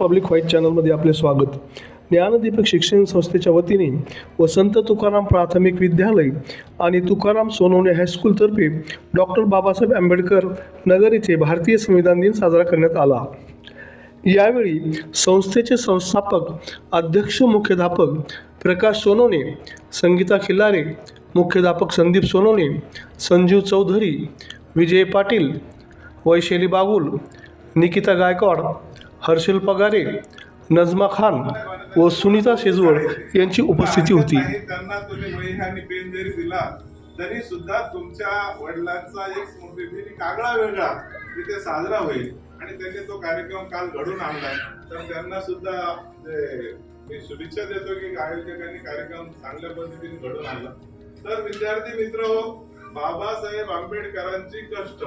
Public white चॅनलमध्ये आपले स्वागत. ज्ञानदीपक शिक्षण संस्थेच्या वतीने वसंत तुकाराम प्राथमिक विद्यालय आणि तुकाराम सोनवणे हायस्कूलतर्फे डॉक्टर बाबासाहेब आंबेडकर नगर येथे भारतीय संविधान दिन साजरा करण्यात आला. यावेळी संस्थेचे संस्थापक अध्यक्ष मुख्याध्यापक प्रकाश सोनवणे संगीता खिल्लारे मुख्याध्यापक संदीप सोनवणे संजीव चौधरी विजय पाटील वैशाली बागुल निकिता गायकवाड हर्षल पगारे नजमा खान व सुनीता शेजवळ यांची उपस्थिती होती. त्यांना तुम्ही पेन जरी दिला तरी सुद्धा तुमच्या वडिलांचा एक स्मृती कागळा वेगळा तिथे साजरा होईल. आणि त्यांनी तो कार्यक्रम काल घडून आणलाय. तर त्यांना सुद्धा मी शुभेच्छा देतो की आयोजकांनी कार्यक्रम चांगल्या पद्धतीने घडून आणला. तर विद्यार्थी मित्र हो बाबासाहेब आंबेडकरांची कष्ट.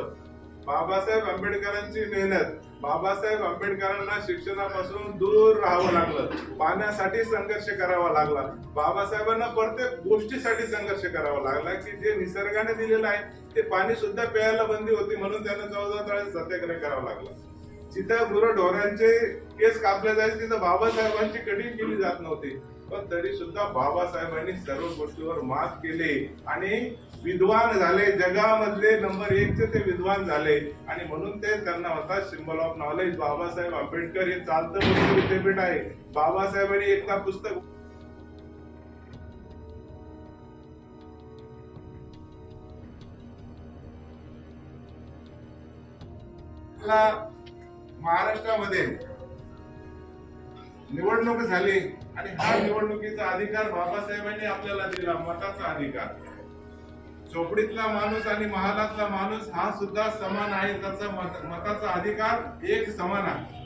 बाबासाहेब आंबेडकरांची मेहनत. बाबासाहेब आंबेडकरांना शिक्षणापासून दूर राहावं लागलं. पाण्यासाठी संघर्ष करावा लागला. बाबासाहेबांना प्रत्येक गोष्टीसाठी संघर्ष करावा लागला की जे निसर्गाने दिलेलं आहे ते पाणी सुद्धा प्यायला बंदी होती म्हणून त्यांना चौदा तळे सत्याग्रह करावा लागला. जिथं गुरढोरांचे केस कापले जायचे तिथं बाबासाहेबांची कटिंग केली जात नव्हती. पण तरी सुद्धा बाबासाहेबांनी सर्व गोष्टीवर मात केली आणि विद्वान झाले. जगामधले नंबर एकचे ते विद्वान झाले. आणि म्हणून ते त्यांना होता symbol of knowledge Babasaheb Ambedkar हे चालतं विद्यापीठ आहे. बाबासाहेबांनी एकदा पुस्तक ला महाराष्ट्रामध्ये निवडणूक झाली आणि हा निवडणुकीचा अधिकार बाबासाहेबांनी आपल्याला दिला मताचा अधिकार. चोपडीतला माणूस आणि महालातला माणूस हा सुद्धा समान आहे त्याचा मत- मताचा अधिकार एक समान आहे.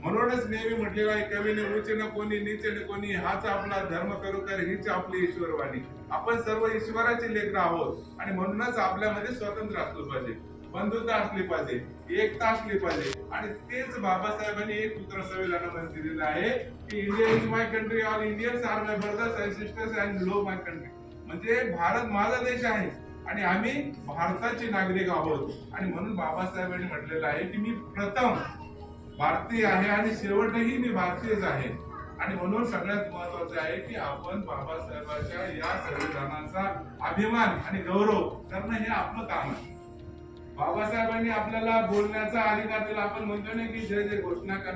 म्हणूनच नेहमी म्हटलेलं आहे कवीने उच्च न कोणी नीच न कोणी हाच आपला धर्म करू कर हीच आपली ईश्वरवाणी. आपण सर्व ईश्वराचे लेकर आहोत आणि म्हणूनच आपल्यामध्ये स्वातंत्र्य असलं पाहिजे. बंधुता असली पाहिजे एकता असली पाहिजे. आणि तेच बाबासाहेबांनी एक सूत्र संविधानामध्ये दिलेलं आहे की India is my country all Indians are my brothers and sisters and love my country म्हणजे भारत माझा देश आहे आणि आम्ही भारताचे नागरिक आहोत. आणि म्हणून बाबासाहेबांनी म्हटलेलं आहे की मी प्रथम भारतीय आहे आणि शेवटही मी भारतीयच आहे. आणि म्हणून सगळ्यात महत्वाचं आहे की आपण बाबासाहेबांच्या या संविधानाचा अभिमान आणि गौरव करणं हे आपलं काम आहे. बाबासाहेबांनी आपल्याला बोलण्याचा अधिकार दिला. आपण म्हणतो ना की जय जय घोषणा करणे.